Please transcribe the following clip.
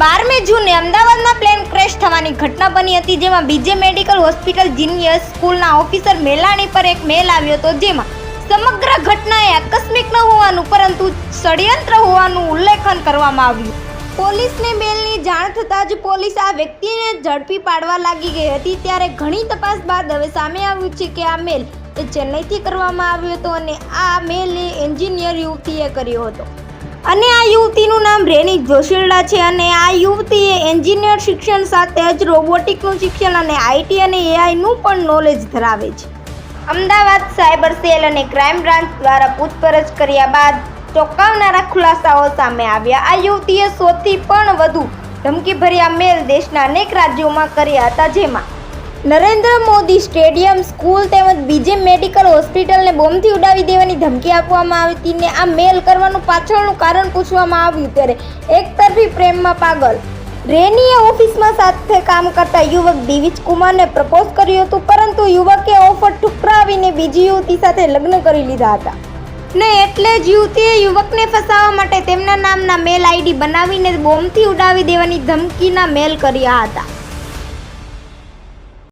બારમી જૂને અમદાવાદમાં પ્લેન ક્રેશ થવાની ઘટના બની હતી, જેમાં બીજે મેડિકલ હોસ્પિટલ જીનિયસ સ્કૂલના ઓફિસર મેલાણી પર એક મેલ આવ્યો હતો, જેમાં સમગ્ર ઘટના એ આકસ્મિક ન હોવાનું, પરંતુ ષડયંત્ર હોવાનું ઉલ્લેખન કરવામાં આવ્યું. પોલીસને મેલની જાણ થતાં જ પોલીસ આ વ્યક્તિને ઝડપી પાડવા લાગી ગઈ હતી. ત્યારે ઘણી તપાસ બાદ હવે સામે આવ્યું છે કે આ મેલ એ ચેન્નઈથી કરવામાં આવ્યો હતો અને આ મેલ એ એન્જિનિયર યુવતીએ કર્યો હતો. અને આ યુવતીનું નામ રેની જોશીલડા છે અને આ યુવતીએ એન્જિનિયર શિક્ષણ સાથે જ રોબોટિકનું શિક્ષણ અને આઈટી અને એઆઈનું પણ નોલેજ ધરાવે છે. અમદાવાદ સાયબર સેલ અને ક્રાઇમ બ્રાન્ચ દ્વારા પૂછપરછ કર્યા બાદ ચોંકાવનારા ખુલાસાઓ સામે આવ્યા. આ યુવતીએ સૌથી પણ વધુ ધમકીભર્યા મેલ દેશના અનેક રાજ્યોમાં કર્યા હતા, જેમાં નરેન્દ્ર મોદી સ્ટેડિયમ, સ્કૂલ તેમજ બીજે મેડિકલ હોસ્પિટલને બોમ્બથી ઉડાવી દેવાની ધમકી આપવામાં આવી હતી ને આ મેલ કરવાનું પાછળનું કારણ પૂછવામાં આવ્યું ત્યારે એકતરફી પ્રેમમાં પાગલ. રેનીએ ઓફિસમાં સાથે કામ કરતા યુવક દિવિજ કુમારને પ્રપોઝ કર્યું હતું, પરંતુ યુવકે ઓફર ઠુકરાવીને બીજી યુવતી સાથે લગ્ન કરી લીધા હતા. ને એટલે જ યુવતીએ યુવકને ફસાવવા માટે તેમના નામના મેલ આઈડી બનાવીને બોમ્બથી ઉડાવી દેવાની ધમકીના મેલ કર્યા હતા.